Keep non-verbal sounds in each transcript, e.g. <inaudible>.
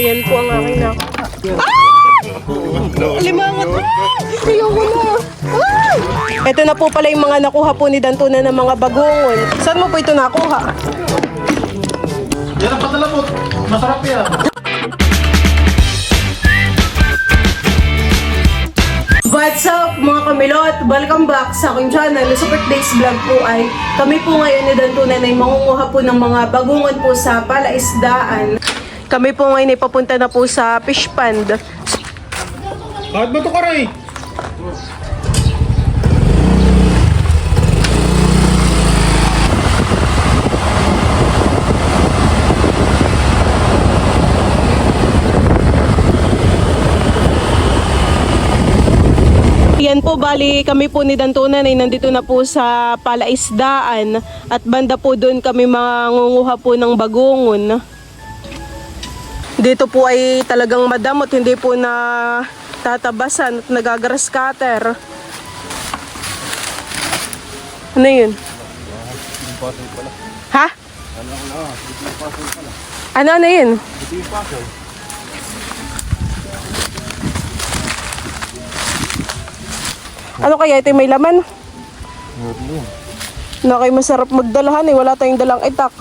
Ayan po ang aking nakuha. Limangot! Ayoko na! Ay! Ito na po pala yung mga nakuha po ni Dantuna ng mga bagungon. Saan mo po ito nakuha? Yan ang patalabot. Masarap yan. What's up mga kamilot? Welcome back sa aking channel. Sa birthday's vlog po ay kami po ngayon ni Dantunan ay mangunguha po ng mga bagungon po sa palaisdaan. Kami po ngayon ay papunta na po sa fish pond. Kahit ba ito karay? Yan po, bali kami po ni Dantunan ay nandito na po sa palaisdaan at banda po doon kami mangunguha po ng bagungon. Dito po ay talagang madamot, hindi po na tatabasan at nagagrass cutter. Ano yun? Ha? Ano ano yun? Ano kaya ito may laman? Na kayo masarap magdalahan eh. Wala tayong dalang itak.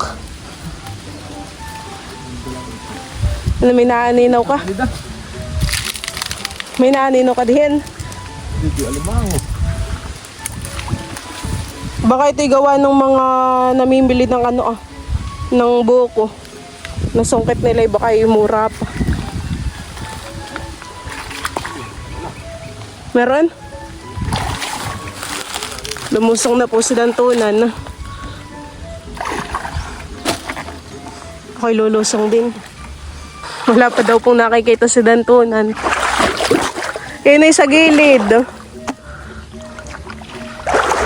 Ano, may naaninaw ka? May naaninaw ka dihin. Hindi alamang. Baka ito'y gawa ng mga namimili ng ano ah, ng buko. Nasungkit nila eh, baka yung mura pa. Meron? Lumusong na po si Dantunan. Ako'y lulusong din. Wala pa daw pong nakikita si Dantunan. Yun ay sa gilid.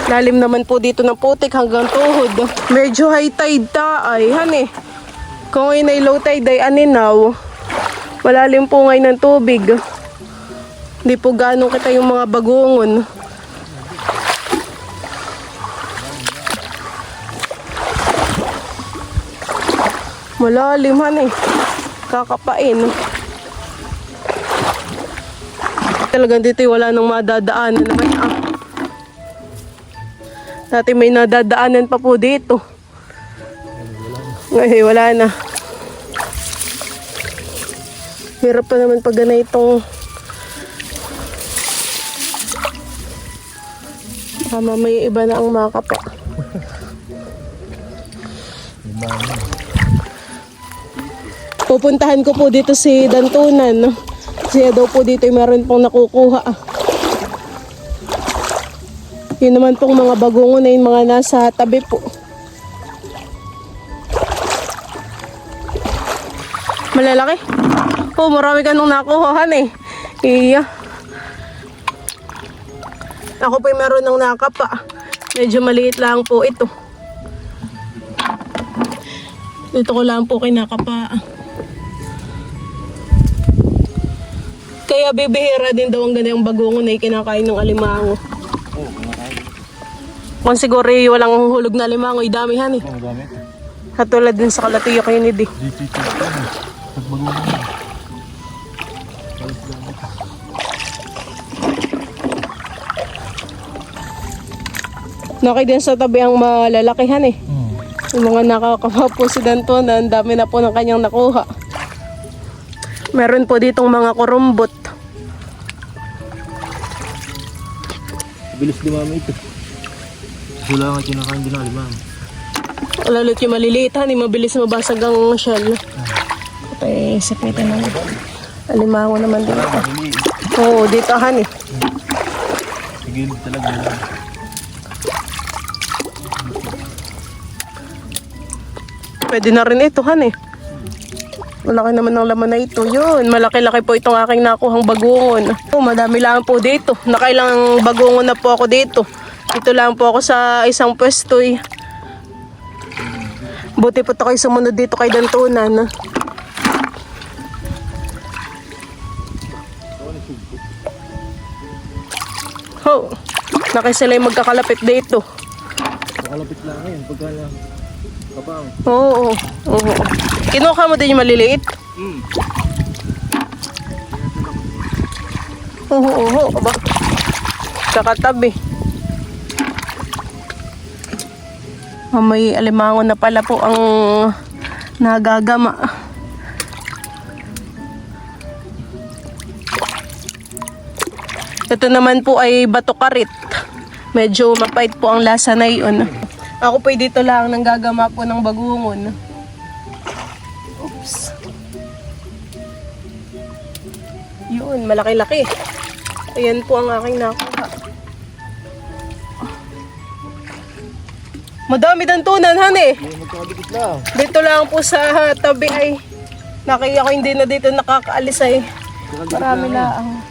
Lalim naman po dito ng putik hanggang tuhod. Medyo high tide taay. Hani, kung ngayon ay low tide ay aninaw. Malalim po ngayon ng tubig. Hindi po ganong kita yung mga bagungon. Malalim hani. Kakapain. Talagang dito wala nang madadaanan naman ah. Dati may nadadaanan pa po dito. Ngayon, wala na. Hirap pa naman pag ganitong Baka may iba na ang makapa. Pupuntahan ko po dito si Dantunan. Siya daw po dito ay meron pong nakukuha. Yun naman pong mga bagungon na yung mga nasa tabi po. Malalaki? Oo, marami ka nung nakuhahan eh. Iya. Ako po meron ng nakapa. Medyo maliit lang po ito. Dito ko lang po kinakapa. Kaya bibihira din daw ang ganyang bagungon na kinakain ng alimango. Kung siguro eh, walang hulog na alimango, idamihan eh. Ang dami. Katulad din sa kalatiyo kayo ni Di. Ito. Nagbago na. Nakay din sa tabi ang malalakihan eh. Hmm. Yung mga nakakawa po si Danton, ang dami na po ng kanyang nakuha. Meron po ditong mga kurumbot. Bilis dumami ito. Wala nga kinakain din ng alimang. Lalo't yung maliliit, hani, mabilis mabasag ang shell. Okay, sapitan naman. Alimango naman din ito. Oo, dito hani. Sige, talaga lang. Pwede na rin ito, han eh. Malaki naman ng laman na ito. Yun, malaki-laki po itong aking nakuhang bagungon. Oh, madami lang po dito. Nakailang bagungon na po ako dito. Dito lang po ako sa isang pwesto eh. Buti po ito kayo sumunod dito kay Dantunan. Ho, nakisalay magkakalapit dito. Nakalapit lang ngayon. Pagka Kabang. Oo. oo, oo. Kinuha mo din yung maliliit? Hmm. Oo, oo, oo. Aba. Sa katabi. Oh, may alimangon na pala po ang nagagama. Ito naman po ay bato karit. Medyo mapait po ang lasa na iyon. Ako po dito lang nang gagama po ng bagungon. Oops. Yun, malaki-laki. Ayan po ang aking nakuha. Madami dantunan, han. May magkakadikit lang. Dito lang po sa tabi ay nakaya ko hindi na dito nakakaalis ay marami lang.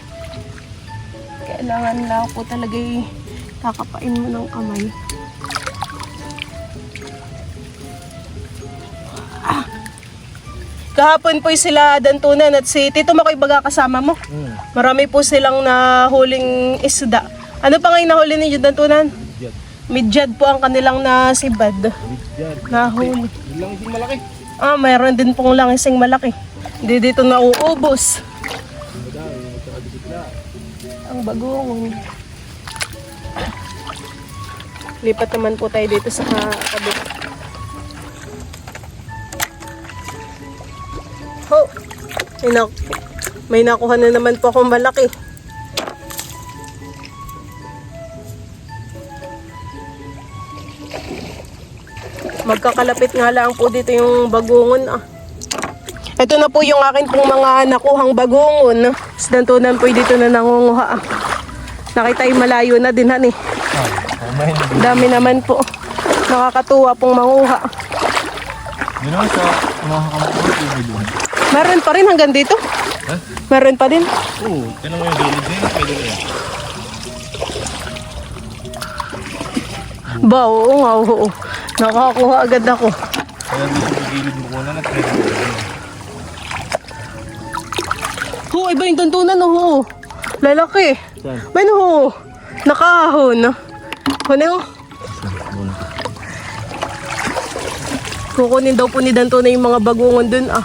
Kailangan lang po talaga eh, kakapain mo ng kamay. Kahapon po sila dantunan at si Tito Makoy baga kasama mo. Hmm. Marami po silang nahuling isda. Ano pa ngayon nahuli ninyo dantunan? Bidyat. Midyad po ang kanilang nasibad. Bidyat. Nahuli. Yun lang isang malaki. Ah, mayroon din pong langising malaki. Hindi dito nauubos. Ang bagong. Lipat naman po tayo dito sa kabila. May, nak- may nakuha na naman po akong malaki. Magkakalapit nga lang po dito yung bagungon ah. Ito na po yung akin pong mga nakuhang bagungon. Sidantunan po dito na nangunguha. ah. Nakita yung malayo na din han eh. Ah, Dami naman po. Nakakatuwa pong manguha. Naman sa mga doon. Meron pa rin hanggang dito. Ha? Meron pa din. Oo, tinan mo yung gilid niya. Pwede rin. Ba, oo nga, oo. Nakakuha agad ako. Kaya dito sa gilid mo kunan at pwede rin. Oo, iba yung tuntunan, oo. Lalaki. Saan? May oo. Nakahon. Yun? Muna. Kukunin daw po ni Danto na yung mga bagungon dun ah.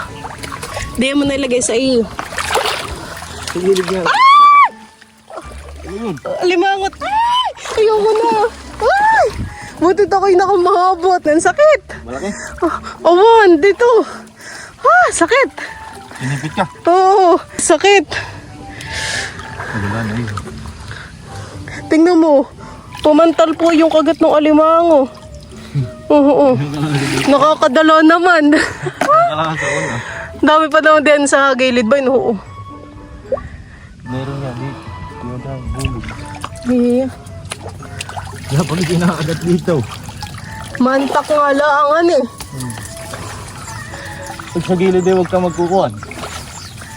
Di mo nilagay sa iyo. Sa gilid niya. Ayun. Alimangot. Ay! Ayoko na. Ay! Butit ako'y nakamabot. Ang sakit. Malaki. Oh, awan, dito. Ah, sakit. Inipit ka. Oo, sakit. Wala na yun. Tingnan mo. Pumantal po yung kagat ng alimango. Oo, oo. Nakakadala naman. <laughs> Nakalakas ako na. Dami pa naman din sa gilid ba? Oo. Meron nga dito. Yung dahil bulog. Yeah. Kaya pala kinakagat dito. Mantak nga laangan eh. Pag sa gilid eh, huwag ka magkukuhan.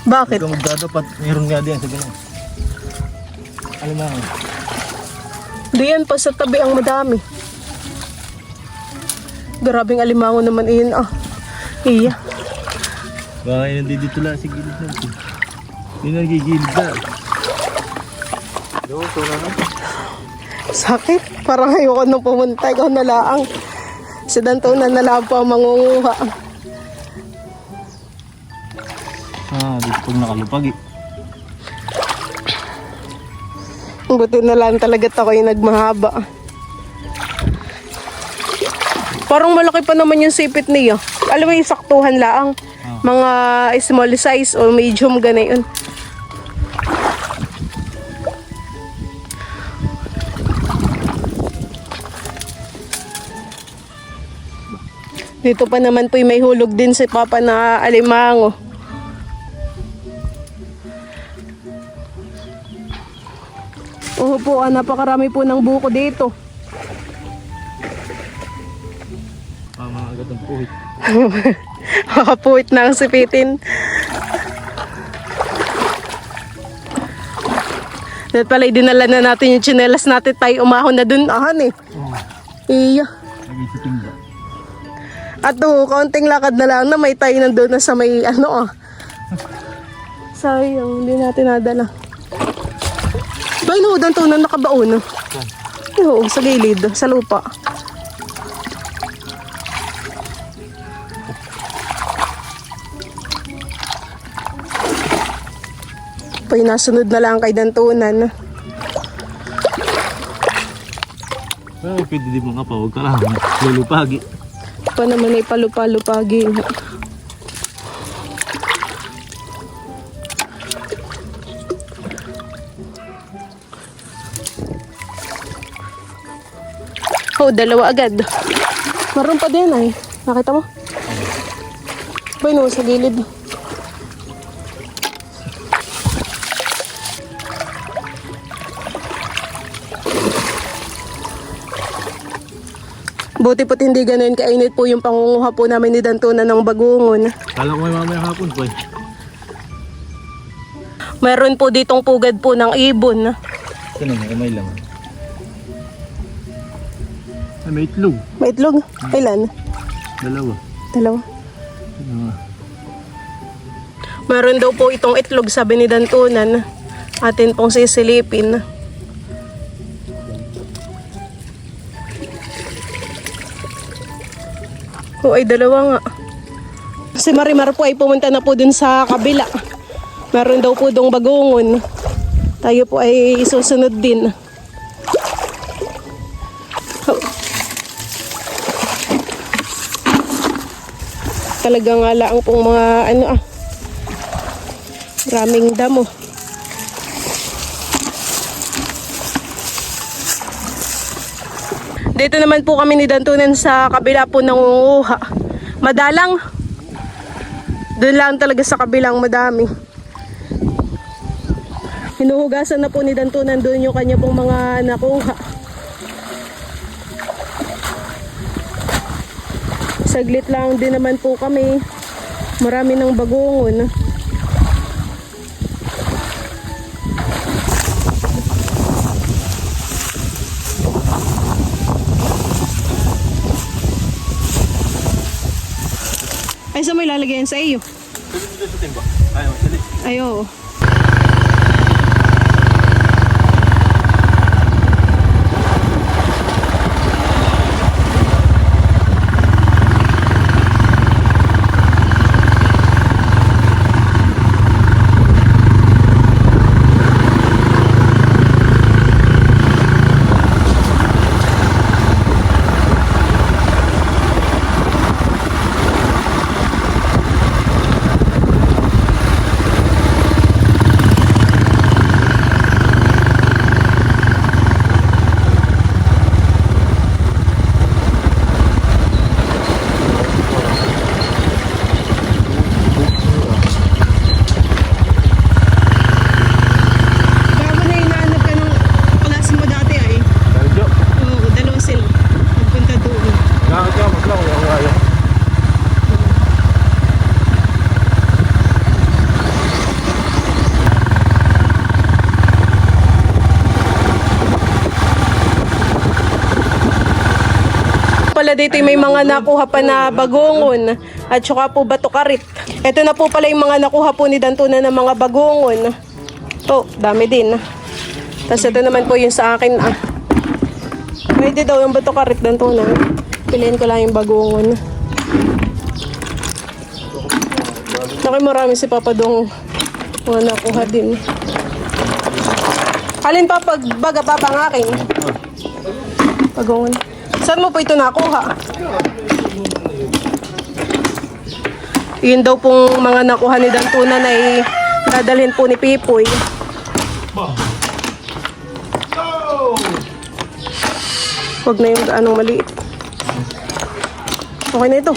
Bakit? Huwag ka magdadapat. Meron nga din sa ganun. Alam mo nga. Diyan pa sa tabi ang madami. Grabing alimango naman iyon ah. Iya. Baka yun nandito lang sa gilid natin. Yun ang gigilid na. Yo, so na nga. Sakit. Parang ayoko nang pumunta. Ikaw na laang. Si Danto na nalang po ang mangunguha. Ah, dito pag nakalupag eh. Buti na lang talaga ako yung nagmahaba. Parang malaki pa naman yung sipit niya. Alam mo yung saktuhan laang. Mga small size o medium ganayon. Dito pa naman po may hulog din si Papa na alimango. Oo po, ah, napakarami po ng buko dito. Ah, mga agad ng puhit. <laughs> Makapuwit na ang sipitin. Dahil pala, dinala na natin yung tsinelas natin tayo umahon na dun. Ahan eh. Oo. Iya. At to, kaunting lakad na lang na may tayo nandun na sa may ano ah. Sayang, hindi natin nadala. Ba, inuudan to na nakabaon. Oo, sa gilid, sa lupa. Pa nasunod na lang kay Dantunan. Ay, pwede di mo ka pa. Huwag ka lang. Lulupagi. Pa naman ay palupalupagi. Oh, dalawa agad. Maroon pa din ay. Nakita mo? Bay, no, sa gilid. Buti po't hindi ganun kainit po yung pangunguha po namin ni Dantuna ng bagungon. Kala ko may mamaya hapon po eh. Meron po ditong pugad po ng ibon. Saan mo? May laman. Ay, may itlog. May itlog? Ilan? Dalawa. Dalawa. Dalawa. Meron daw po itong itlog sabi ni Dantunan. Atin pong sisilipin. O ay dalawa nga. Si Marimar po ay pumunta na po dun sa kabila. Meron daw po dong bagungon. Tayo po ay susunod din. Oh. Talagang alaang pong mga ano ah. Maraming damo. Dito naman po kami ni Dantunan sa kabila po ng unguha. Madalang. Doon lang talaga sa kabilang madami. Hinuhugasan na po ni Dantunan doon yung kanya pong mga nakuha. Saglit lang din naman po kami. Marami ng bagongon. Ay, saan mo ilalagay yan? Sa iyo? Dito sa timba. Ayaw, sali. Ayo. Bago na hinahanap ka ng klase mo dati ay. Medyo. Oo, dalawa sila. Magpunta doon. Nakakakamot lang. Huwag ang ayaw. Pala dito may mga nakuha pa na bagongon at saka po batukarit. Ito na po pala yung mga nakuha po ni Dantuna ng mga bagongon. To, dami din. Tapos ito naman po yung sa akin ah. Pwede daw yung batukarit Dantuna. Piliin ko lang yung bagongon. Laki marami si Papa Dong mga nakuha din. Alin pa pag baga pa ang akin? Pagongon. Saan mo po ito nakuha? Yun daw pong mga nakuha ni Dantunan ay dadalhin po ni Pipoy. Huwag na yung anong maliit. Okay na ito.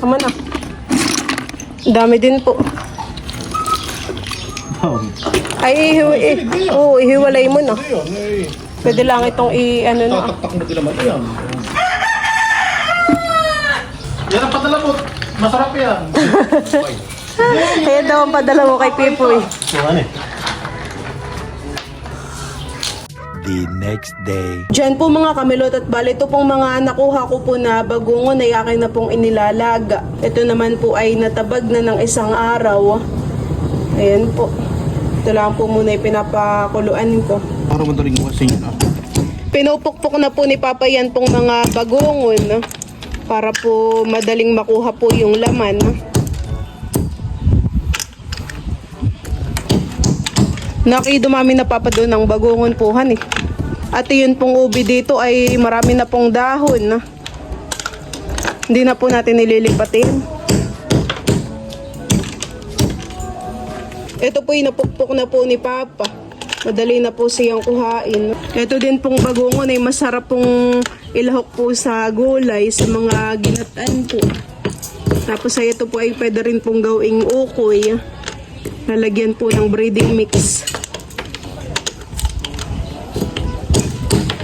Tama na. Dami din po. Ay, ihiw, eh, oo, ihiwalay mo na. Pwede lang itong i, ano na. Tatak mo naman yan. Yan ang padalabot. Masarap yan. <laughs> Kaya daw ang padala mo kay Pipoy. So ano eh. the next day. Diyan po mga kamilot at bali ito pong mga nakuha ko po na bagungon ay akin na pong inilalaga. Ito naman po ay natabag na ng isang araw. Ayan po. Ito lang po muna ipinapakuluan ko. Para madaling iwas sa. Pinupukpok na po ni Papa yan pong mga bagungon. No? Para po madaling makuha po yung laman. No? Naki, dumami na papa doon ng bagungon puhan eh. At yun pong ubi dito ay marami na pong dahon. No? Hindi na po natin nililipatin. Ito po yung napukpok na po ni Papa. Madali na po siyang kuhain. Ito din pong bagungon ay masarap pong ilahok po sa gulay sa mga ginataan po. Tapos ay ito po ay pwede rin pong gawing ukoy. Lalagyan po ng breading mix.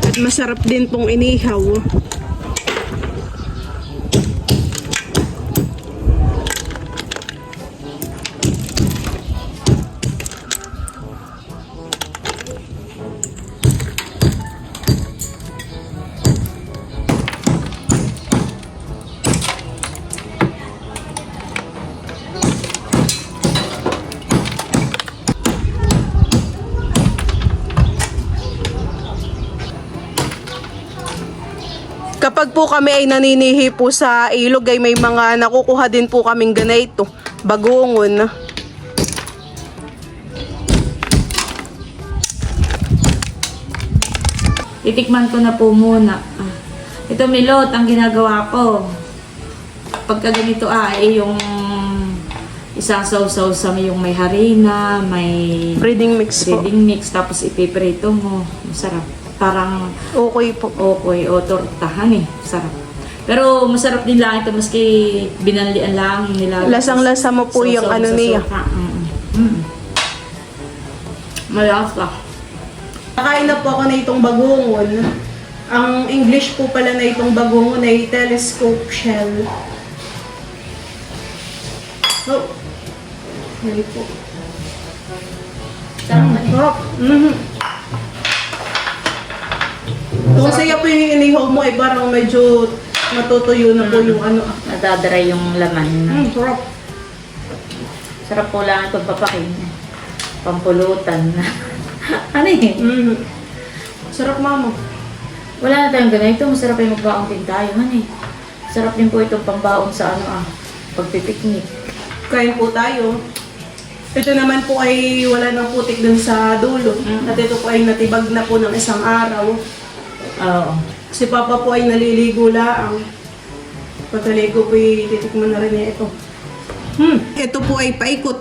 At masarap din pong inihaw. Po kami ay naninihi po sa ilog ay may mga nakukuha din po kaming ganito. Bagungon. Titikman ko na po muna. Ah. Ito milot, ang ginagawa ko. Pagka ganito ah, eh, yung isang sausaw sa may yung may harina, may Breading mix po. breading mix, tapos ipiprito mo. Masarap. Parang Okay po. okoy o tortahan eh. Masarap. Pero masarap din lang ito maski binalian lang nila. Lasang-lasa mo po yung Sausaw ano sa niya. suka. Mm. Mm. Malasa. Nakain na po ako na itong bagungon. Ang English po pala na itong bagungon ay telescope shell. Oh. Yan po. Sarap. Mhm. Po yung inihaw mo ay parang medyo matutuyo na po yung ano. Nadadry yung laman. Mm, sarap. Sarap po lang ito papakin. Pampulutan. <laughs> ano eh? Mhm. Sarap mama. Wala na tayong ganito. Masarap yung magbaong din tayo. Man eh. Sarap din po itong pambaon sa ano ah. Pagpipiknik. Kain po tayo. Ito naman po ay wala ng putik dun sa dulo. Mm. At ito po ay natibag na po ng isang araw. Oo. Si Papa po ay naliligo laang. Pagkaligo po ay titikman na rin niya ito. Hmm. Ito po ay paikot.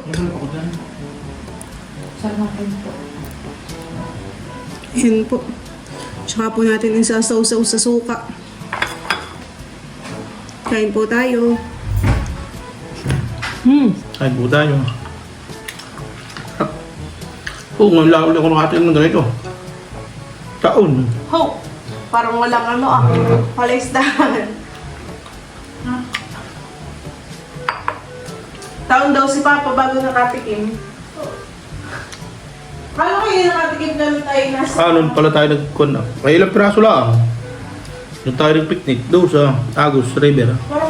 Sarap rin po. Yan po. Tsaka po natin isasaw-saw sa suka. Kain po tayo. Hmm. Ay, buta yung... Oo, ngayon lang ulit ako nakatin ng ganito. Taon. Ho! Parang walang ano ah. Palaisdahan. Taon daw si Papa bago nakatikim. Kala ko yung nakatikim namin tayo nasa... Ah, nun pala tayo nagkon na. May ilang piraso lang. Doon tayo nag-picnic doon sa Agus River. Parang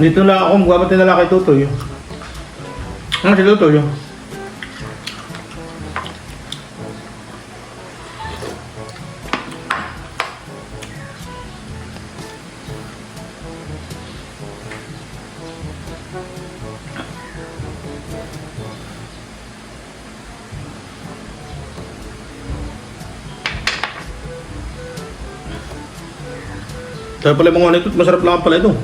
Dito na ako, magbabatid na lang kay Tutoy. Ano si Tutoy? Kaya pala mga nito, masarap lang pala ito.